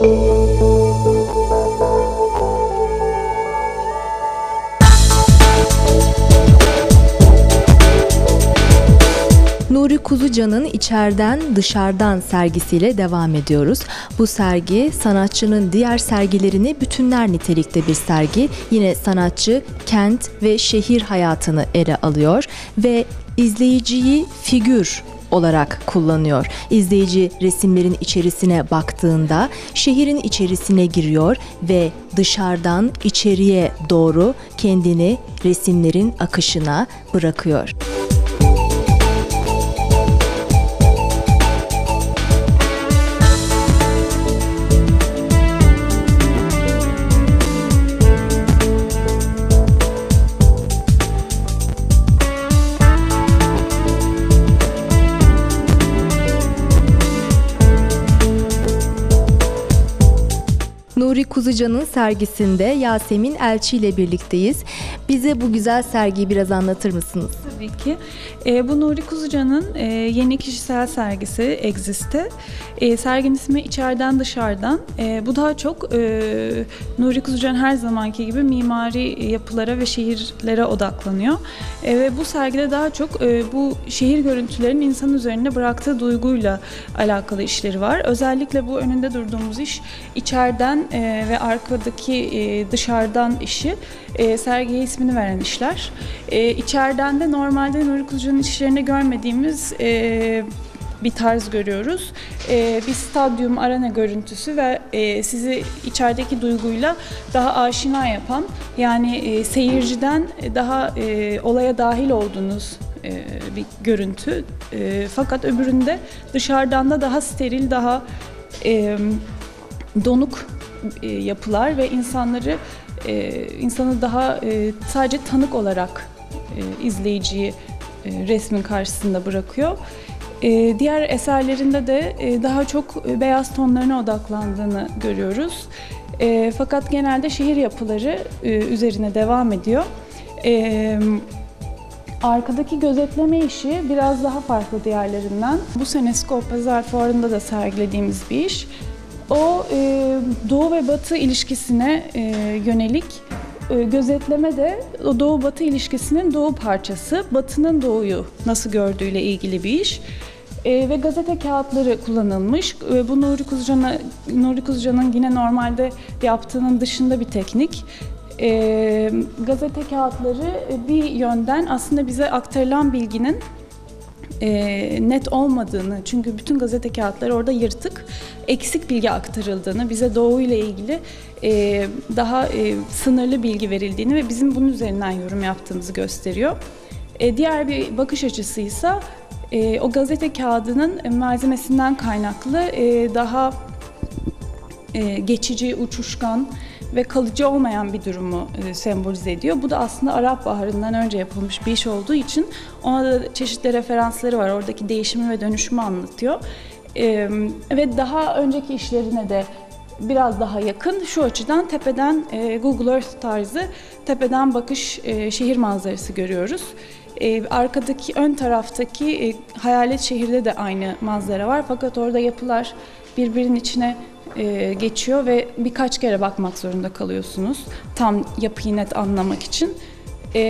Nuri Kuzucan'ın içeriden dışarıdan sergisiyle devam ediyoruz. Bu sergi sanatçının diğer sergilerini bütünler nitelikte bir sergi. Yine sanatçı kent ve şehir hayatını ele alıyor ve izleyiciyi figür olarak kullanıyor. İzleyici resimlerin içerisine baktığında şehrin içerisine giriyor ve dışarıdan içeriye doğru kendini resimlerin akışına bırakıyor. Nuri Kuzucan'ın sergisinde Yasemin Elçi ile birlikteyiz. Bize bu güzel sergiyi biraz anlatır mısınız? Tabii ki. E, bu Nuri Kuzucan'ın e, yeni kişisel sergisi Exist'te. E, serginin ismi İçeriden Dışarıdan. E, bu daha çok e, Nuri Kuzucan her zamanki gibi mimari yapılara ve şehirlere odaklanıyor. E, ve bu sergide daha çok e, bu şehir görüntülerinin insan üzerinde bıraktığı duyguyla alakalı işleri var. Özellikle bu önünde durduğumuz iş içeriden e, ve arkadaki e, dışarıdan işi e, sergiye ismini veren işler. E, içeriden de normalde Nuri Kuzucu'nun işlerinde görmediğimiz e, bir tarz görüyoruz. E, bir stadyum arena görüntüsü ve e, sizi içerideki duyguyla daha aşina yapan yani e, seyirciden daha e, olaya dahil olduğunuz e, bir görüntü. E, fakat öbüründe dışarıdan da daha steril, daha e, donuk e, yapılar ve insanları e, insanı daha e, sadece tanık olarak e, izleyiciyi resmin karşısında bırakıyor. Diğer eserlerinde de daha çok beyaz tonlarına odaklandığını görüyoruz. Fakat genelde şehir yapıları üzerine devam ediyor. Arkadaki gözetleme işi biraz daha farklı diğerlerinden. Bu sene Skop Pazar Fuarı'nda da sergilediğimiz bir iş. O e, Doğu ve Batı ilişkisine e, yönelik e, gözetleme de o Doğu Batı ilişkisinin Doğu parçası, Batı'nın Doğu'yu nasıl gördüğüyle ilgili bir iş. E, ve gazete kağıtları kullanılmış. E, bu Nuri Kuzucan'a Nuri Kuzucan'ın yine normalde yaptığının dışında bir teknik. E, gazete kağıtları bir yönden aslında bize aktarılan bilginin e, net olmadığını çünkü bütün gazete kağıtları orada yırtık, eksik bilgi aktarıldığını, bize doğu ile ilgili e, daha e, sınırlı bilgi verildiğini ve bizim bunun üzerinden yorum yaptığımızı gösteriyor. E, diğer bir bakış açısıysa e, o gazete kağıdının malzemesinden kaynaklı e, daha e, geçici, uçuşkan, ve kalıcı olmayan bir durumu e, sembolize ediyor. Bu da aslında Arap Baharı'ndan önce yapılmış bir iş olduğu için ona da çeşitli referansları var. Oradaki değişimi ve dönüşümü anlatıyor. E, ve daha önceki işlerine de biraz daha yakın şu açıdan tepeden e, Google Earth tarzı tepeden bakış e, şehir manzarası görüyoruz. Arkadaki ön taraftaki e, hayalet şehirde de aynı manzara var fakat orada yapılar birbirinin içine e, geçiyor ve birkaç kere bakmak zorunda kalıyorsunuz tam yapıyı net anlamak için. E,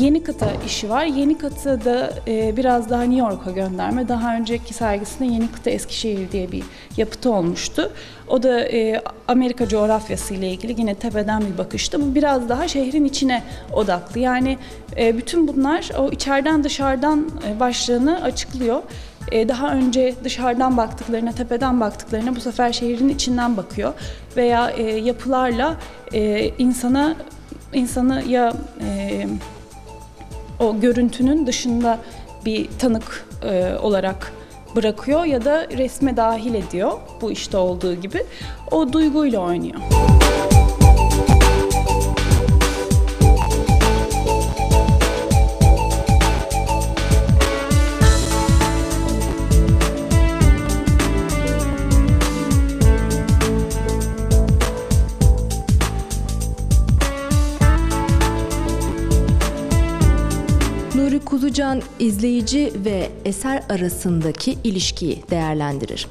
yeni kıta işi var. Yeni kıta da e, biraz daha New York'a gönderme. Daha önceki sergisinde Yeni Kıta Eskişehir diye bir yapıtı olmuştu. O da e, Amerika coğrafyası ile ilgili yine tepeden bir bakıştı. Bu biraz daha şehrin içine odaklı. Yani e, bütün bunlar o içeriden dışarıdan e, başlığını açıklıyor. E, daha önce dışarıdan baktıklarına, tepeden baktıklarına bu sefer şehrin içinden bakıyor veya e, yapılarla e, insana insanı ya o görüntünün dışında bir tanık olarak bırakıyor ya da resme dahil ediyor bu işte olduğu gibi o duyguyla oynuyor. Kuzucan izleyici ve eser arasındaki ilişkiyi değerlendirir.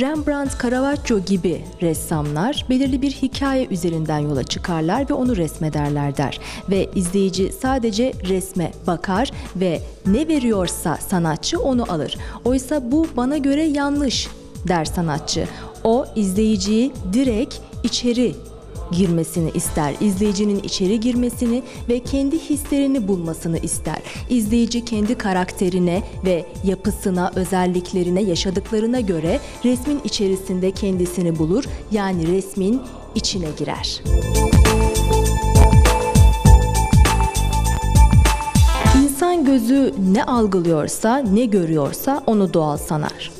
Rembrandt, Caravaggio gibi ressamlar belirli bir hikaye üzerinden yola çıkarlar ve onu resmederler der. Ve izleyici sadece resme bakar ve ne veriyorsa sanatçı onu alır. Oysa bu bana göre yanlış der sanatçı. O izleyiciyi direkt içeri girmesini ister. İzleyicinin içeri girmesini ve kendi hislerini bulmasını ister. İzleyici kendi karakterine ve yapısına, özelliklerine, yaşadıklarına göre resmin içerisinde kendisini bulur. Yani resmin içine girer. İnsan gözü ne algılıyorsa, ne görüyorsa onu doğal sanar.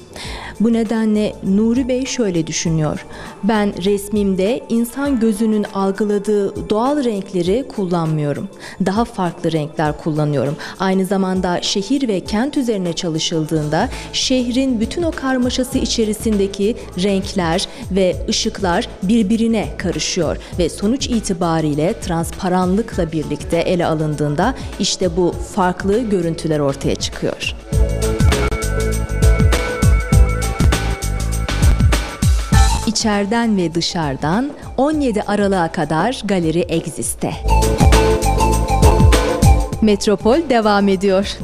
Bu nedenle Nuri Bey şöyle düşünüyor. Ben resmimde insan gözünün algıladığı doğal renkleri kullanmıyorum. Daha farklı renkler kullanıyorum. Aynı zamanda şehir ve kent üzerine çalışıldığında şehrin bütün o karmaşası içerisindeki renkler ve ışıklar birbirine karışıyor ve sonuç itibariyle transparanlıkla birlikte ele alındığında işte bu farklı görüntüler ortaya çıkıyor. İçeriden ve dışarıdan 17 Aralık'a kadar Galeri Existe. Metropol devam ediyor.